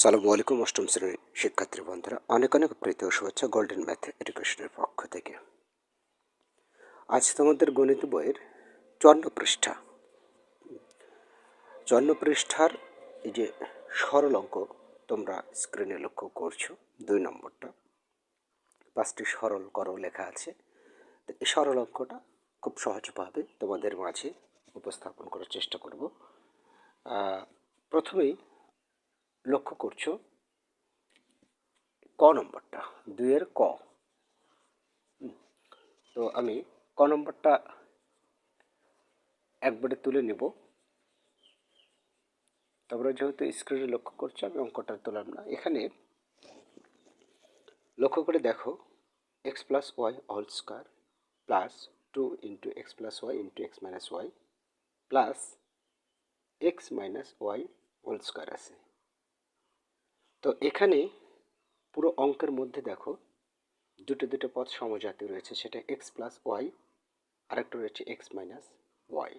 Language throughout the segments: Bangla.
সালামু আলাইকুম, অষ্টম শ্রেণির শিক্ষার্থী বন্ধুরা। অনেক অনেক প্রীতি ও শুভেচ্ছা গোল্ডেন ম্যাথ এডুকেশনের পক্ষ থেকে। আজ তোমাদের গণিত বইয়ের চুয়ান্ন পৃষ্ঠা। চুয়ান্ন পৃষ্ঠার এই যে সরল অঙ্ক তোমরা স্ক্রিনে লক্ষ্য করছ, দুই নম্বরটা। পাঁচটি সরল করো লেখা আছে। তো এই সরল অঙ্কটা খুব সহজভাবে তোমাদের মাঝে উপস্থাপন করার চেষ্টা করব। প্রথমেই লক্ষ্য করছ? ক নম্বরটা? দুইয়ের ক। তো আমি ক নম্বরটা একবারে তুলে নেব। তারপরে যেহেতু স্ক্রিনে লক্ষ্য করছ, আমি অঙ্কটা তুলাম না। এখানে লক্ষ্য করে দেখো X plus Y whole square plus two into X plus Y into X minus Y plus X minus Y whole square আছে। তো এখানে পুরো অঙ্কের মধ্যে দেখো দুটো দুটো পদ সমজাতি রয়েছে, সেটা এক্স প্লাস ওয়াই আরেকটা রয়েছে এক্স মাইনাস ওয়াই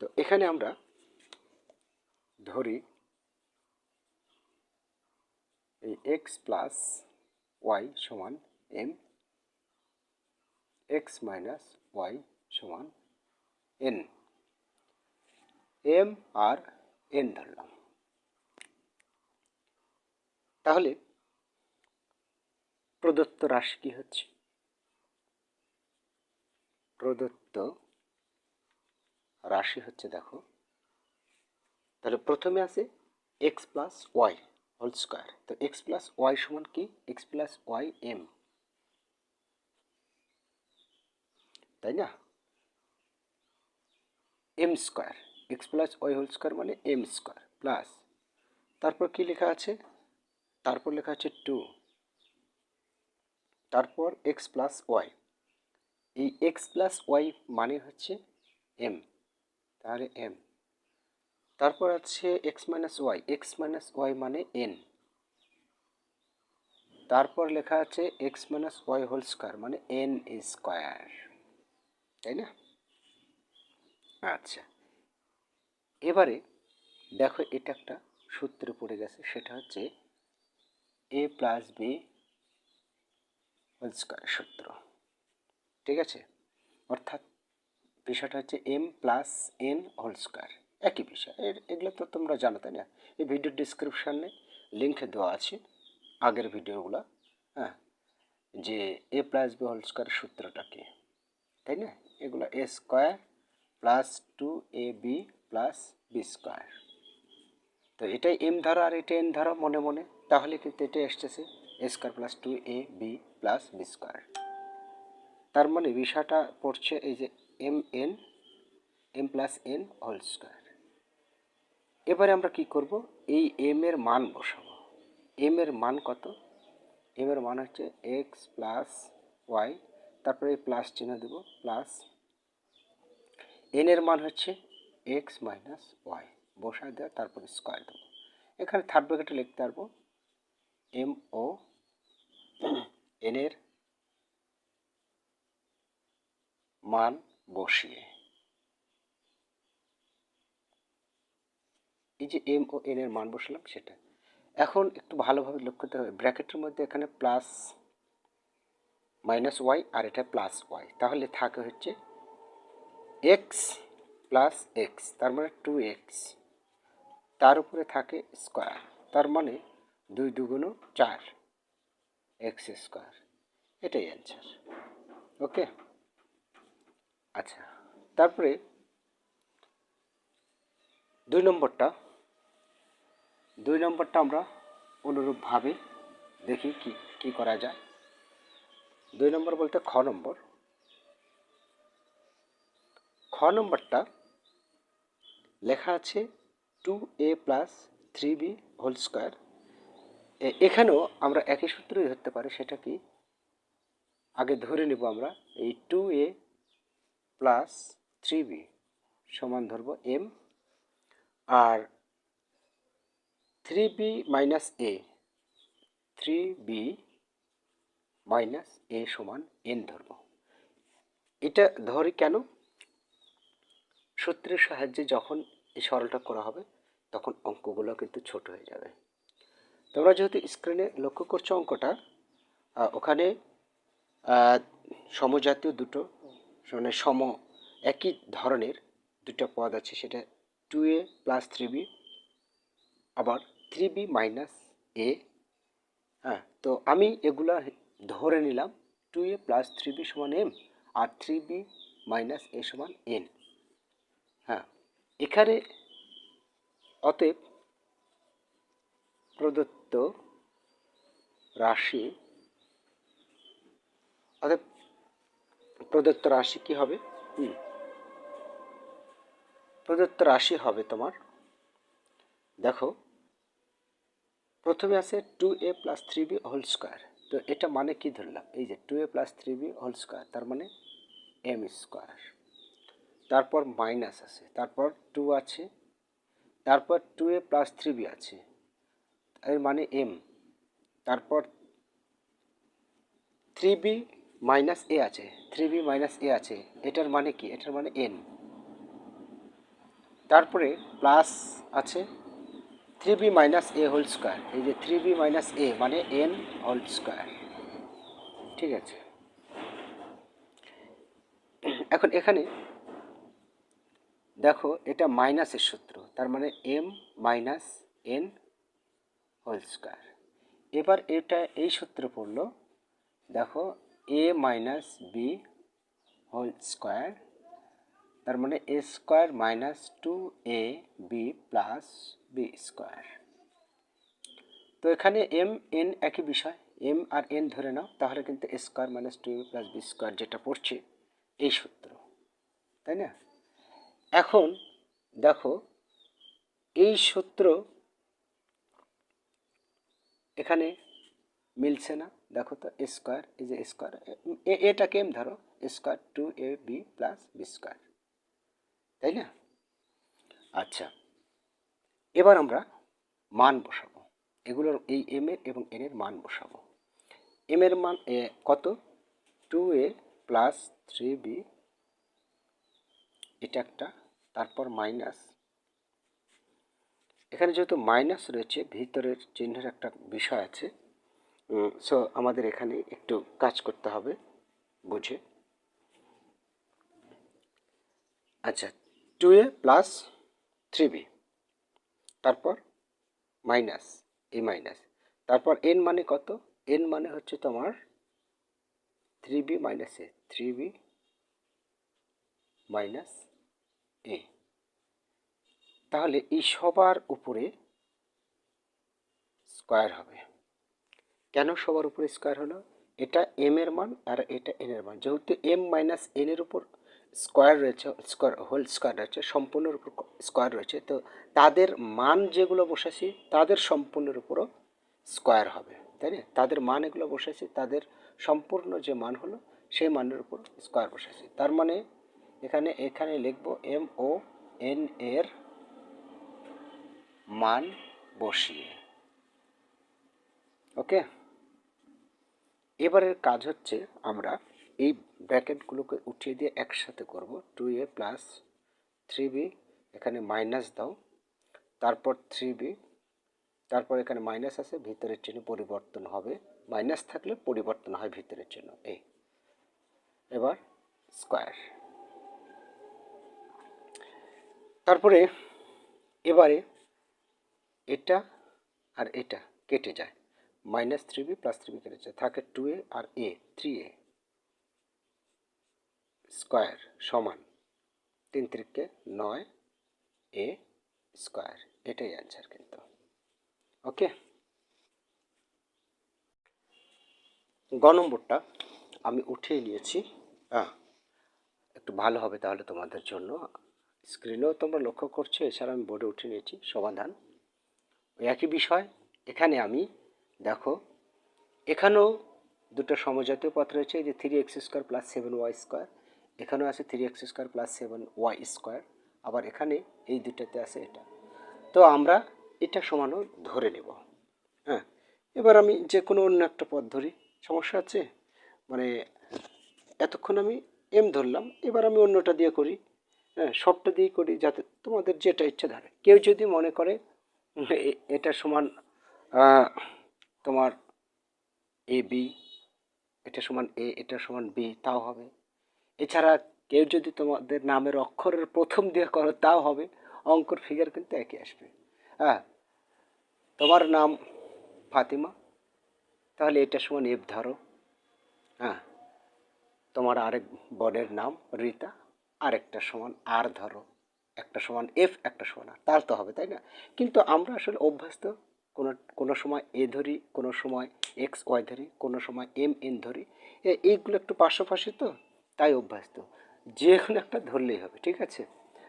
তো এখানে আমরা ধরি এই এক্স প্লাস ওয়াই সমান এম এক্স মাইনাস ওয়াই সমান এন এম আর এন ধরলাম। তাহলে প্রদত্ত রাশি কি হচ্ছে? প্রদত্ত রাশি হচ্ছে দেখো, তাহলে প্রথমে আছে X plus Y whole square তো এক্স প্লাস ওয়াই সমান কি? এক্স প্লাস ওয়াই এম তাই না? M square X plus Y whole square মানে এম স্কোয়ার প্লাস তারপর কি লেখা আছে? তারপর লেখা আছে টু। তারপর এক্স প্লাস ওয়াই। এই এক্স প্লাস ওয়াই মানে হচ্ছে এম। তাহলে এম। তারপর আছে X minus Y. X minus Y মানে এন। তারপর লেখা আছে X minus Y whole square মানে এন স্কোয়ার। তাই না? আচ্ছা। এবারে দেখো এটা একটা সূত্রে পড়ে গেছে, সেটা হচ্ছে A plus B whole square সূত্র। ঠিক আছে? অর্থাৎ বিষয়টা হচ্ছে M plus N whole square একই বিষয়। এর, এগুলো তো তোমরা জানো, তাই না? এই ভিডিও ডিসক্রিপশানে লিঙ্কে দেওয়া আছে, আগের ভিডিওগুলো। হ্যাঁ? যে A plus B whole square সূত্রটা কি? তাই না? এগুলো A square plus two A B plus B square তো এটাই এম ধরো আর এটা এন ধরো মনে মনে। তাহলে কিন্তু এটা এসতেছে A square plus two A B plus B square তার মানে বিষয়টা পড়ছে এই যে M N M plus N whole square এবারে আমরা কি করব? এই এম এর মান বসাবো। এম এর মান কত? এম এর মান হচ্ছে এক্স প্লাস ওয়াই তারপরে এই প্লাস চিহ্ন দেব প্লাস এন এর মান হচ্ছে এক্স মাইনাস ওয়াই বসায় দেওয়া, তারপর স্কোয়ার দেবো। এখানে থার্ড ব্র্যাকেটে লিখতে পারব। এম ও এন এর মান বসিয়ে। এই যে এম ও এন এর মান বসালাম সেটা। এখন একটু ভালোভাবে লক্ষ্য করতে হবে। ব্র্যাকেটের মধ্যে এখানে প্লাস মাইনাস ওয়াই আর এটা প্লাস ওয়াই তাহলে থাকে হচ্ছে এক্স প্লাস এক্স তার মানে টু এক্স তার উপরে থাকে স্কোয়ার তার মানে দুই দুগুণ চার, এক্স স্কোয়ার। এটাই অ্যান্সার ওকে? আচ্ছা তারপরে দুই নম্বরটা। দুই নম্বরটা আমরা অনুরূপভাবে দেখি কি কি করা যায়। দুই নম্বর বলতে খ নম্বর। খ নম্বরটা লেখা আছে two A plus three B whole square এখানেও আমরা একই সূত্রই ধরতে পারি, সেটা কি? আগে ধরে নেব আমরা, এই two A plus three B সমান ধরবো M R three B minus A three B minus A সমান এন ধরবো। এটা ধরি কেন? সূত্রের সাহায্যে যখন এই সরলটা করা হবে, তখন অঙ্কগুলো কিন্তু ছোট হয়ে যাবে। তোমরা যেহেতু স্ক্রিনে লক্ষ্য করছ অঙ্কটা ওখানে সমজাতীয় দুটো মানে সম একই ধরনের দুটো পদ আছে, সেটা two A plus three B আবার থ্রি বি মাইনাস এ হ্যাঁ তো আমি এগুলা ধরে নিলাম two A plus three B সমান এম আর থ্রি বি মাইনাস এ সমান এন হ্যাঁ এখানে অতএব প্রদত্ত রাশি। অতএব প্রদত্ত রাশি কি হবে? প্রদত্ত রাশি হবে তোমার। দেখো, প্রথমে আছে two A plus three B whole square তো এটা মানে কি ধরলাম? এই যে two A plus three B whole square তার মানে এম স্কোয়ার তারপর মাইনাস আছে, তারপর টু আছে, তারপর two A plus three B আছে। এর মানে এম তারপর থ্রি বি মাইনাস এ আছে। থ্রি বি মাইনাস এ আছে। এটার মানে কি? এটার মানে এন তারপরে প্লাস আছে three B minus A whole square এই যে থ্রি বি মাইনাস এ মানে এন হোল স্কোয়ার ঠিক আছে? এখন এখানে দেখো এটা মাইনাসের সূত্র। তার মানে M minus N whole square এবার এটা এই সূত্র পড়ল, দেখো A minus B whole square তার মানে A square minus two A B plus B square তো এখানে এম এন একই বিষয় এম আর এন ধরে নাও, তাহলে কিন্তু A square minus two A plus B square যেটা পড়ছে, এই সূত্র, তাই না? এখন দেখো, এই সূত্র এখানে মিলছে না। দেখো তো এ স্কোয়ার এই যে স্কোয়ার এটাকে এম ধরো square two A B plus B square তাই না? আচ্ছা এবার আমরা মান বসাবো। এগুলোর এই এম এর এবং এন এর মান বসাবো। এম এর মান এ, কত? Two A plus three B এটা একটা তারপর মাইনাস এখানে যেহেতু মাইনাস রয়েছে, ভিতরের চিহ্নের একটা বিষয় আছে। সো আমাদের এখানে একটু কাজ করতে হবে, বুঝে। আচ্ছা two A plus three B তারপর মাইনাস এ মাইনাস তারপর এন মানে কত? এন মানে হচ্ছে তোমার three B minus A three B minus A তাহলে এই সবার উপরে স্কোয়ার হবে। কেন সবার উপরে স্কোয়ার হলো? এটা এম এর মান আর এটা এন এর মান। যেহেতু এম মাইনাস এন এর উপর স্কোয়ার রয়েছে, স্কোয়ার হোল স্কোয়ার রয়েছে, সম্পূর্ণের উপর স্কোয়ার রয়েছে, তো তাদের মান যেগুলো বসেছি, তাদের সম্পূর্ণের উপরও স্কোয়ার হবে, তাই না? তাদের মান এগুলো বসেছি, তাদের সম্পূর্ণ যে মান হলো, সেই মানের উপর স্কোয়ার বসেছি। তার মানে এখানে এখানে লিখব এম ও এন এর মান বসিয়ে। ওকে এবারের কাজ হচ্ছে আমরা এই ব্র্যাকেটগুলোকে উঠিয়ে দিয়ে একসাথে করব। Two A plus three B এখানে মাইনাস দাও। তারপর থ্রি বি তারপর এখানে মাইনাস আছে, ভিতরের চিহ্ন পরিবর্তন হবে। মাইনাস থাকলে পরিবর্তন হয় ভিতরের চিহ্ন। এই। এবার স্কোয়ার তারপরে এবারে এটা আর এটা কেটে যায়। Minus three B plus three B কেটে যায়। থাকে টু এ আর এ, থ্রি এ স্কোয়ার সমান তিন তিরিকে নয় এ স্কোয়ার। এটাই অ্যান্সার কিন্তু। ওকে? গ নম্বরটা আমি উঠিয়ে নিয়েছি। হ্যাঁ একটু ভালো হবে তাহলে তোমাদের জন্য। স্ক্রিনেও তোমরা লক্ষ্য করছ, এছাড়া আমি বোর্ডে উঠে নিয়েছি। সমাধান। ওই একই বিষয়, এখানে আমি, দেখো, এখানেও দুটো সমজাতীয় পথ রয়েছে যে three X square plus seven Y square এখানেও আছে three X square plus seven Y square আবার এখানে এই দুটাতে আছে এটা। তো আমরা এটা সমানও ধরে নেব। হ্যাঁ এবার আমি যে কোনো অন্য একটা পথ ধরি, সমস্যা আছে? মানে এতক্ষণ আমি এম ধরলাম, এবার আমি অন্যটা দিয়ে করি হ্যাঁ সবটা দিয়ে করি যাতে তোমাদের যেটা ইচ্ছা ধরে। কেউ যদি মনে করে এটা সমান তোমার এ, বি, এটা সমান এ, এটা সমান বি, তাও হবে। এছাড়া কেউ যদি তোমাদের নামের অক্ষরের প্রথম দিয়ে করো, তাও হবে। অঙ্কর ফিগার কিন্তু একই আসবে। হ্যাঁ তোমার নাম ফাতিমা, তাহলে এটা সমান এফ ধরো। হ্যাঁ তোমার আরেক বোনের নাম রীতা, আরেকটা সমান আর ধরো। একটা সমান এফ একটা সমান আর তার তো হবে, তাই না? কিন্তু আমরা আসলে অভ্যস্ত, কোনো কোনো সময় এ ধরি, কোনো সময় এক্স ওয়াই ধরি, কোনো সময় এম এন ধরি এইগুলো একটু পাশাপাশি তো, তাই অভ্যস্ত। যে কোনো একটা ধরলেই হবে, ঠিক আছে?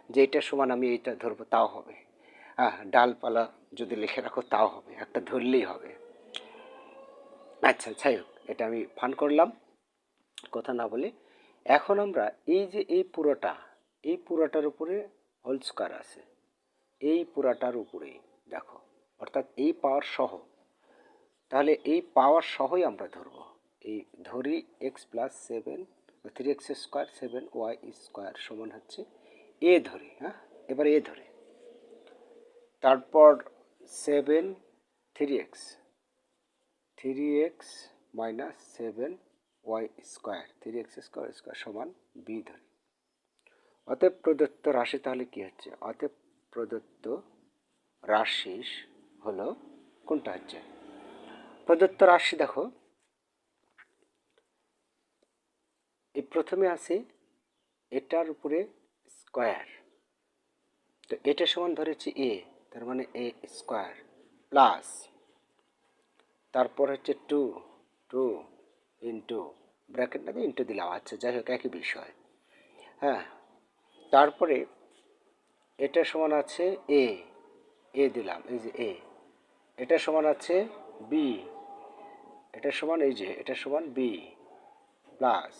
যে এটা সমান আমি এইটা ধরবো, তাও হবে। হ্যাঁ ডালপালা যদি লিখে রাখো, তাও হবে, একটা ধরলেই হবে। আচ্ছা যাই হোক, এটা আমি ফান করলাম। কথা না বলে, এখন আমরা এই যে এই পুরোটা, এই পুরোটার উপরে হোল স্কোয়ার আছে। এই পুরাটার উপরেই, দেখো, অর্থাৎ এই পাওয়ার সহ। তাহলে এই পাওয়ার সহই আমরা ধরব। এই ধরি X plus seven three X square seven Y square সমান হচ্ছে এ ধরি হ্যাঁ? এবার এ ধরে। তারপর seven three X three X minus seven Y square three X square square সমান বি ধরি। অতএব প্রদত্ত রাশি তাহলে কি হচ্ছে? অতএব প্রদত্ত রাশি হলো কোনটা হচ্ছে? প্রদত্ত রাশি দেখো। এই প্রথমে আছে এটার উপরে স্কোয়ার। তো এটা সমান ধরেছি এ, তার মানে এ স্কোয়ার প্লাস। তারপর হচ্ছে টু টু ইন্টু ব্র্যাকেট না দিয়ে ইন্টু দিলাম। আচ্ছা যাই হোক, একই বিষয়। হ্যাঁ তারপরে এটা সমান আছে এ এ দিলাম, এই যে এ এটা সমান আছে বি এটা সমান এই যে, এটা সমান বি প্লাস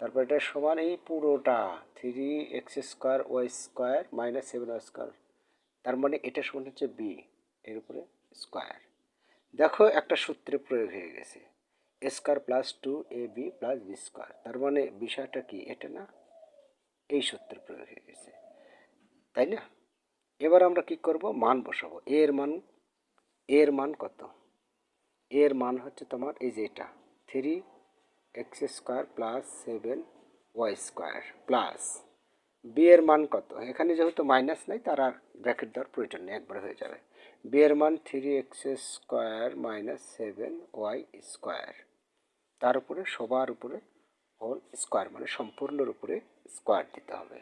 তারপর এটা সমান এই পুরোটা three x square y square minus seven y square তার মানে এটা সমান হচ্ছে বি এর উপরে স্কোয়ার দেখো একটা সূত্রে প্রয়োগ হয়ে গেছে। Square plus two a b plus b square তার মানে বিষয়টা কি? এটা না এই সূত্রের প্রয়োগ হয়ে গেছে। তাই না? এবার আমরা কি করব? মান বসাবো। এর মান এর মান কত? এর মান হচ্ছে তোমার এই যে এটা three x square plus seven y square plus b এর মান কত? এখানে যেহেতু মাইনাস নাই, তার আর ব্র্যাকেট দেওয়ার প্রয়োজন নেই, একবার হয়ে যাবে। বি এর মান three x square minus seven y square তার উপরে সবার উপরে হোল স্কোয়ার মানে সম্পূর্ণর উপরে স্কোয়ার দিতে হবে।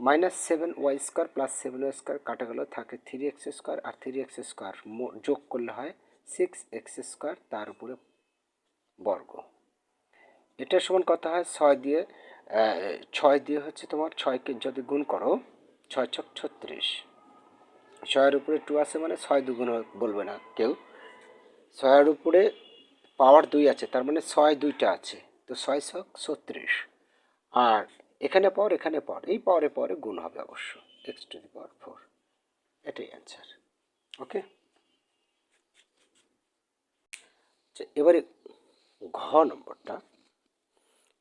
Minus seven y square plus seven y square কাটা থাকে থ্রি এক্স স্কোয়ার আর থ্রি এক্স স্কোয়ার যোগ করলে হয় সিক্স এক্স স্কোয়ার তার উপরে বর্গ। এটার সমান কত হয়? ছয় দিয়ে ছয় দিয়ে হচ্ছে তোমার ছয়কে যদি গুণ করো, ছয় ছক ছত্রিশ। ছয়ের উপরে টু আছে মানে ছয় দুগুণ বলবে না কেউ। ছয়ের উপরে পাওয়ার দুই আছে, তার মানে ছয় দুইটা আছে, তো ছয় ছক ছত্রিশ। আর এখানে পাওয়ার এখানে পাওয়ার এই পাওয়ারে পাওয়ারে গুণ হবে অবশ্য x to the power four এটাই অ্যান্সার ওকে আচ্ছা এবারে ঘ নম্বরটা,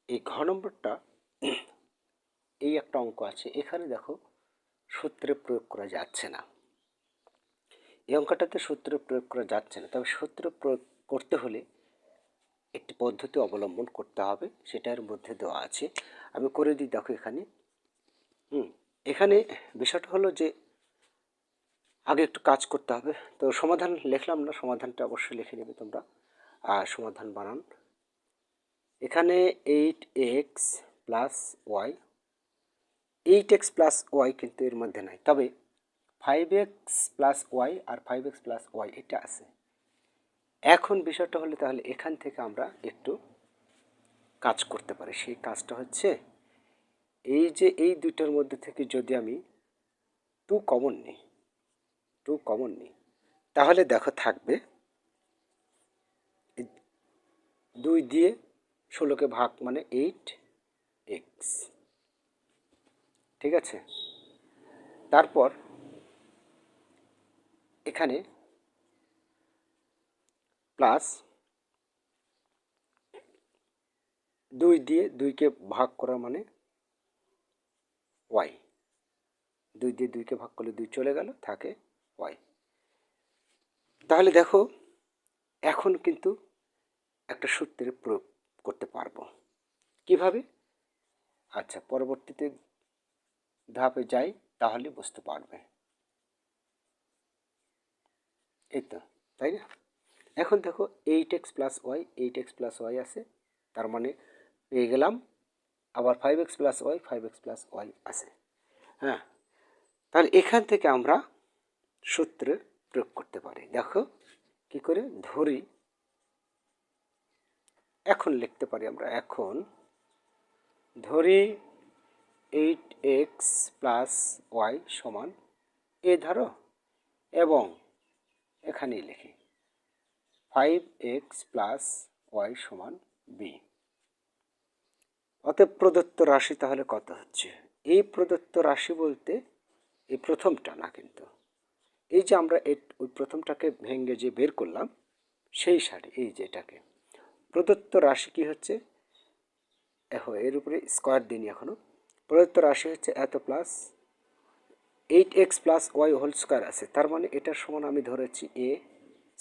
এই ঘ নম্বরটা, এই একটা অঙ্ক আছে, এখানে দেখো সূত্রে প্রয়োগ করা যাচ্ছে না, এই অঙ্কটাতে সূত্র প্রয়োগ করা যাচ্ছে না, তবে সূত্র প্রয়োগ করতে হলে একটি পদ্ধতি অবলম্বন করতে হবে, সেটার মধ্যে দেওয়া আছে। আমি করে দিই, দেখো এখানে। হুম, এখানে বিষয়টা হলো যে, আগে একটু কাজ করতে হবে। তো সমাধান লিখলাম না, সমাধানটা অবশ্যই লিখে নেবে তোমরা। আর সমাধান বানান। এখানে eight x plus y, eight x plus y কিন্তু এর মধ্যে নাই। তবে ফাইভ এক্স প্লাস ওয়াই আর ফাইভ এক্স প্লাস ওয়াই এটা আছে। এখন বিষয়টা হলে তাহলে এখান থেকে আমরা একটু কাজ করতে পারি। সেই কাজটা হচ্ছে এই যে এই দুইটার মধ্যে থেকে যদি আমি টু কমন নিই টু কমন নিই, তাহলে দেখো থাকবে দুই দিয়ে ষোলোকে ভাগ মানে এইট এক্স ঠিক আছে? তারপর এখানে প্লাস দুই দিয়ে দুইকে ভাগ করা মানে ওয়াই। দুই দিয়ে দুইকে ভাগ করলে দুই চলে গেল, থাকে ওয়াই। তাহলে দেখো, এখন কিন্তু একটা সূত্রের প্রয়োগ করতে পারব। কীভাবে? আচ্ছা পরবর্তীতে ধাপে যাই, তাহলে বুঝতে পারবে। এই তো, তাই না? এখন দেখো eight x plus y eight x plus y আছে। তার মানে পেয়ে গেলাম, আবার five x plus y five x plus y আছে। হ্যাঁ তাহলে এখান থেকে আমরা সূত্রে প্রয়োগ করতে পারি। দেখো কি করে? ধরি। এখন লিখতে পারি আমরা এখন, ধরি এইট এক্স প্লাস ওয়াই সমান এ ধরো, এবং এখানেই লিখি। ফাইভ এক্স প্লাস ওয়াই সমান বি অতএব প্রদত্ত রাশি তাহলে কত হচ্ছে? এই প্রদত্ত রাশি বলতে এই প্রথমটা না কিন্তু। এই যে আমরা ওই প্রথমটাকে ভেঙে যে বের করলাম, সেই শাড়ি এই যে এটাকে। প্রদত্ত রাশি কি হচ্ছে? এর উপরে স্কোয়ার দিনই এখনও প্রদত্ত রাশি হচ্ছে এত plus eight x plus y whole square আছে। তার মানে এটার সমান আমি ধরেছি এ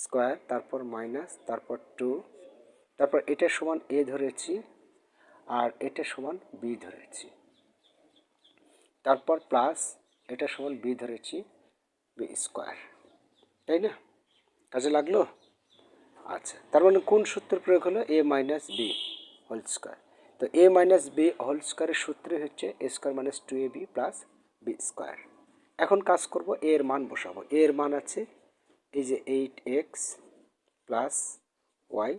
স্কোয়ার, তারপর মাইনাস, তারপর টু, তারপর এটার সমান এ ধরেছি আর এটা সমান বি ধরেছি। তারপর প্লাস এটা সমান বি ধরেছি বি স্কোয়ার। তাই না? কাজে লাগল? আচ্ছা তার মানে কোন সূত্র প্রয়োগ হলো? A minus b whole square. তো এ মাইনাস বি হোল স্কোয়ারের সূত্রে হচ্ছে a square minus two a b plus b square. এখন কাজ করব এর মান বসাবো। এর মান আছে এই যে এইট এক্স প্লাস ওয়াই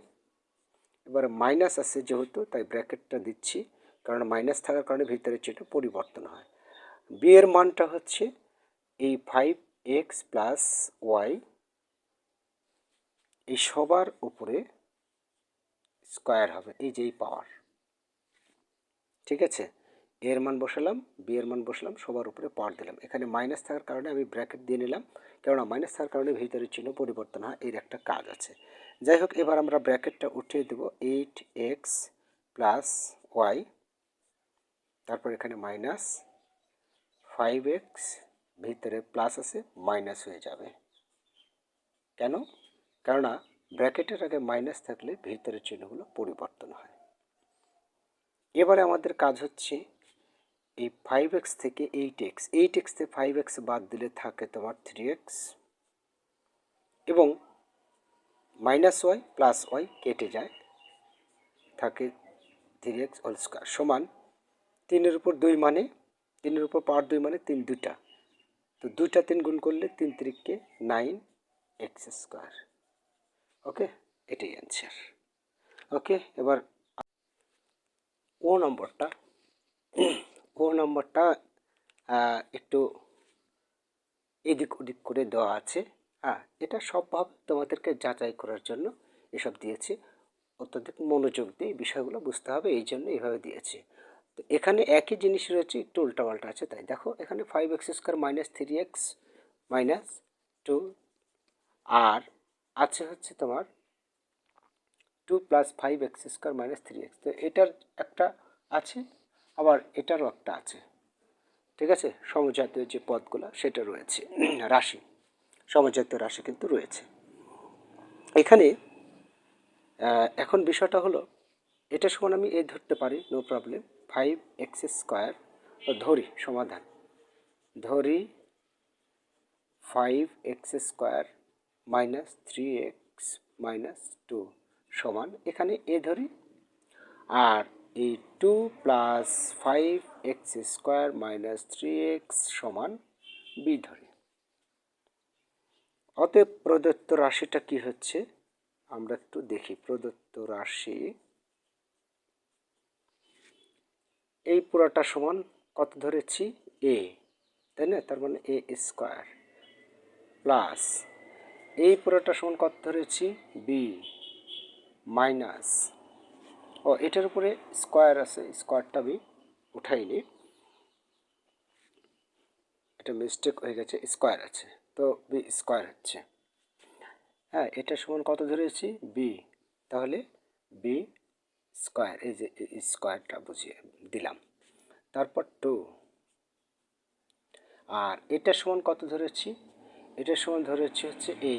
এবার মাইনাস আছে যেহেতু, তাই ব্র্যাকেটটা দিচ্ছি। কারণ মাইনাস থাকার কারণে ভিতরে চিহ্ন পরিবর্তন হয়। বি এর মানটা হচ্ছে এই ফাইভ এক্স প্লাস ওয়াই এই সবার উপরে স্কোয়ার হবে, এই যে এই পাওয়ার ঠিক আছে? এর মান বসালাম বি এর মান বসালাম, সবার উপরে পাওয়ার দিলাম। এখানে মাইনাস থাকার কারণে আমি ব্র্যাকেট দিয়ে নিলাম, কেননা মাইনাস থাকার কারণে ভিতরের চিহ্ন পরিবর্তন হয়, এর একটা কাজ আছে। যাই হোক, এবার আমরা ব্র্যাকেটটা উঠিয়ে দেব এইট এক্স প্লাস ওয়াই তারপর এখানে মাইনাস ফাইভ এক্স ভিতরে প্লাস আছে মাইনাস হয়ে যাবে। কেন? কেননা ব্র্যাকেটের আগে মাইনাস থাকলে ভিতরের চিহ্নগুলো পরিবর্তন হয়। এবারে আমাদের কাজ হচ্ছে এই ফাইভ এক্স থেকে এইট এক্স এইট এক্স থেকে ফাইভ এক্স বাদ দিলে থাকে তোমার থ্রি এক্স এবং মাইনাস ওয়াই প্লাস ওয়াই কেটে যায়। থাকে থ্রি এক্স হোল স্কোয়ার সমান তিনের উপর দুই মানে তিনের উপর পাওয়ার দুই মানে তিন দুটা তো দুইটা তিন গুণ করলে তিন তিরিককে নাইন এক্স স্কোয়ার ওকে এটাই অ্যান্সার ওকে এবার ও নম্বরটা। ও নম্বরটা একটু এদিক ওদিক করে দেওয়া আছে। হ্যাঁ এটা সবভাবে তোমাদেরকে যাচাই করার জন্য এসব দিয়েছি। অত্যধিক মনোযোগ দিয়ে বিষয়গুলো বুঝতে হবে, এই জন্য এইভাবে দিয়েছি। তো এখানে একই জিনিস রয়েছে, একটু উল্টাপাল্টা আছে, তাই দেখো, এখানে five x square minus three x minus two আর আছে হচ্ছে তোমার two plus five x square minus three x তো এটার একটা আছে আবার এটারও একটা আছে। ঠিক আছে? সমজাতীয় যে পদগুলো, সেটা রয়েছে। রাশি। সমজাতীয় রাশি কিন্তু রয়েছে। এখানে এখন বিষয়টা হলো, এটা সমান আমি এ ধরতে পারি no problem five x square ধরি, সমাধান। ধরি five x square minus three x minus two সমান, এখানে এ ধরি। আর এই two plus five x square minus three x সমান বি ধরি। অতএব প্রদত্ত রাশিটা কি হচ্ছে? আমরা একটু দেখি প্রদত্ত রাশি। এই পুরাটা সমান কত ধরেছি? এ তাই না? তার মানে এ স্কোয়ার প্লাস এই পুরোটা সমান কত ধরেছি? বি মাইনাস ও, এটার উপরে স্কোয়ার আছে স্কোয়ারটা আমি উঠাইনি। এটা মিস্টেক হয়ে গেছে স্কোয়ার আছে, তো বি স্কোয়ার হচ্ছে। হ্যাঁ এটা সমান কত ধরেছি? বি তাহলে বি স্কোয়ার এই যে স্কোয়ারটা বুঝিয়ে দিলাম। তারপর টু আর এটা সমান কত ধরেছি? এটা সমান ধরেছি হচ্ছে এ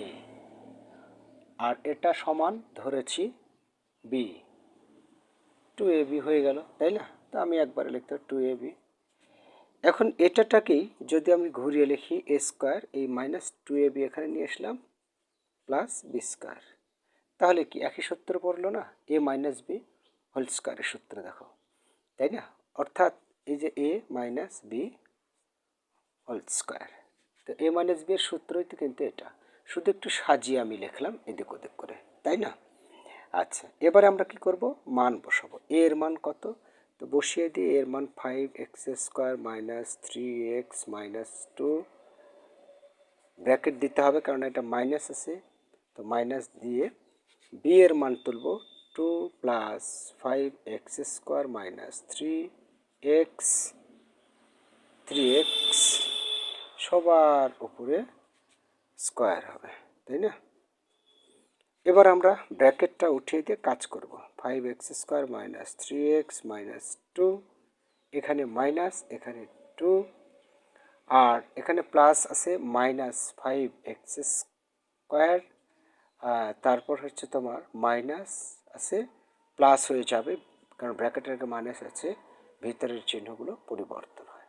আর এটা সমান ধরেছি বি টু এ বি হয়ে গেল, তাই না? তো আমি একবারে লিখতে টু এ বি এখন এটাটাকেই যদি আমি ঘুরিয়ে লিখি এ স্কোয়ার এই মাইনাস টু এ বি এখানে নিয়ে আসলাম প্লাস বি স্কোয়ার তাহলে কি একই সূত্র পড়ল না? এ মাইনাস বি হোল স্কোয়ারের সূত্র, দেখো। তাই না? অর্থাৎ এই যে a minus b whole square তো এ মাইনাস বি এর সূত্রই তো কিন্তু এটা। শুধু একটু সাজিয়ে আমি লিখলাম এদিক ওদিক করে, তাই না? আচ্ছা এবারে আমরা কি করব? মান বসাবো। এ এর মান কত? তো বসিয়ে দিই, এর মান five x square minus three x minus two bracket দিতে হবে, কারণ এটা মাইনাস আছে। তো মাইনাস দিয়ে বি এর মান তুলব two plus five x square minus three x three x সবার উপরে স্কোয়ার হবে, তাই না? এবার আমরা ব্র্যাকেটটা উঠিয়ে দিয়ে কাজ করব। Five x square minus three x minus two এখানে মাইনাস এখানে টু আর এখানে প্লাস আছে মাইনাস ফাইভ এক্স স্কোয়ার তারপর হচ্ছে তোমার মাইনাস আছে প্লাস হয়ে যাবে, কারণ ব্র্যাকেটের আগে মাইনাস আছে, ভিতরের চিহ্নগুলো পরিবর্তন হয়।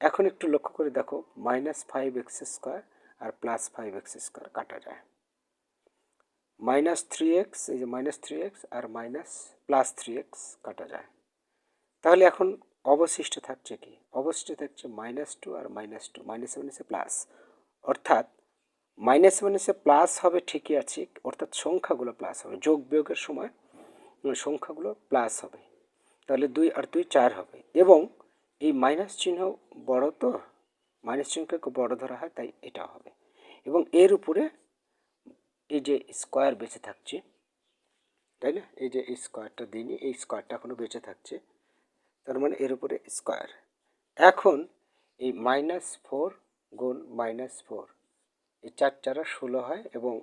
এখন একটু লক্ষ্য করে দেখো মাইনাস ফাইভ এক্স স্কোয়ার আর প্লাস ফাইভ এক্স স্কোয়ার কাটা যায়। মাইনাস থ্রি এক্স এই যে মাইনাস থ্রি এক্স আর মাইনাস প্লাস থ্রি এক্স কাটা যায়। তাহলে এখন অবশিষ্ট থাকছে কি? অবশিষ্ট থাকছে মাইনাস টু আর মাইনাস টু মাইনাস মাইনাসে প্লাস অর্থাৎ মাইনাস মাইনাসে প্লাস হবে ঠিকই আছে, অর্থাৎ সংখ্যাগুলো প্লাস হবে, যোগ বিয়োগের সময় সংখ্যাগুলো প্লাস হবে। তাহলে দুই আর দুই চার হবে। এবং এই মাইনাস চিহ্ন বড় তো মাইনাস চিহ্নকে বড় ধরা হয়, তাই এটা হবে। এবং এর উপরে এই যে স্কোয়ার বেঁচে থাকছে, তাই না? এই যে স্কোয়ারটা দিইনি, এই স্কোয়ারটা এখনও বেঁচে থাকছে, তার মানে এর উপরে স্কোয়ার এখন এই মাইনাস ফোর গুণ মাইনাস ফোর এই চার চারা ষোলো হয় এবং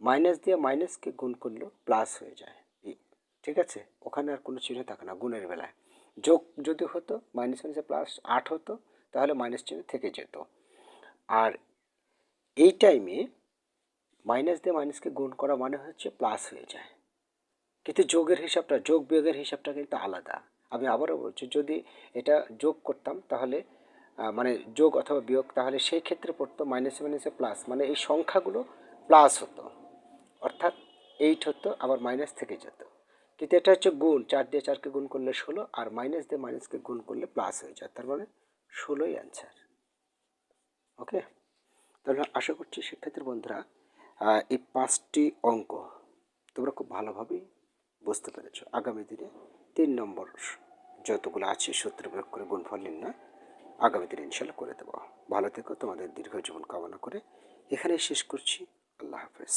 মাইনাস দিয়ে মাইনাসকে গুণ করলেও প্লাস হয়ে যায়। ঠিক আছে? ওখানে আর কোনো চিহ্ন থাকে না গুণের বেলায়। যোগ যদি হতো মাইনাস মাইনাসে প্লাস আট হতো, তাহলে মাইনাস চিহ্ন থেকে যেত। আর এই টাইমে মাইনাস দিয়ে মাইনাসকে গুণ করা মানে হচ্ছে প্লাস হয়ে যায়। কিন্তু যোগের হিসাবটা, যোগ বিয়োগের হিসাবটা কিন্তু আলাদা। আমি আবারও বলছি, যদি এটা যোগ করতাম তাহলে মানে যোগ অথবা বিয়োগ, তাহলে সেই ক্ষেত্রে পড়তো মাইনাস মাইনাসে প্লাস মানে এই সংখ্যাগুলো প্লাস হতো। অর্থাৎ এইট হতো, আবার মাইনাস থেকে যেত। কিন্তু এটা হচ্ছে গুণ, চার দিয়ে চারকে গুণ করলে ষোলো, আর মাইনাস দিয়ে মাইনাসকে গুণ করলে প্লাস হয়ে যায়। তার মানে ষোলোই অ্যান্সার ওকে তাহলে আশা করছি শিক্ষার্থীর বন্ধুরা এই পাঁচটি অঙ্ক তোমরা খুব ভালোভাবে বুঝতে পেরেছ। আগামী দিনে তিন নম্বর যতগুলো আছে সূত্র প্রয়োগ করে গুণফল নির্ণয় আগামী দিনে ইনশাল্লাহ করে দেবো। ভালো থেকো, তোমাদের দীর্ঘ জীবন কামনা করে এখানে শেষ করছি। আল্লাহ হাফেজ।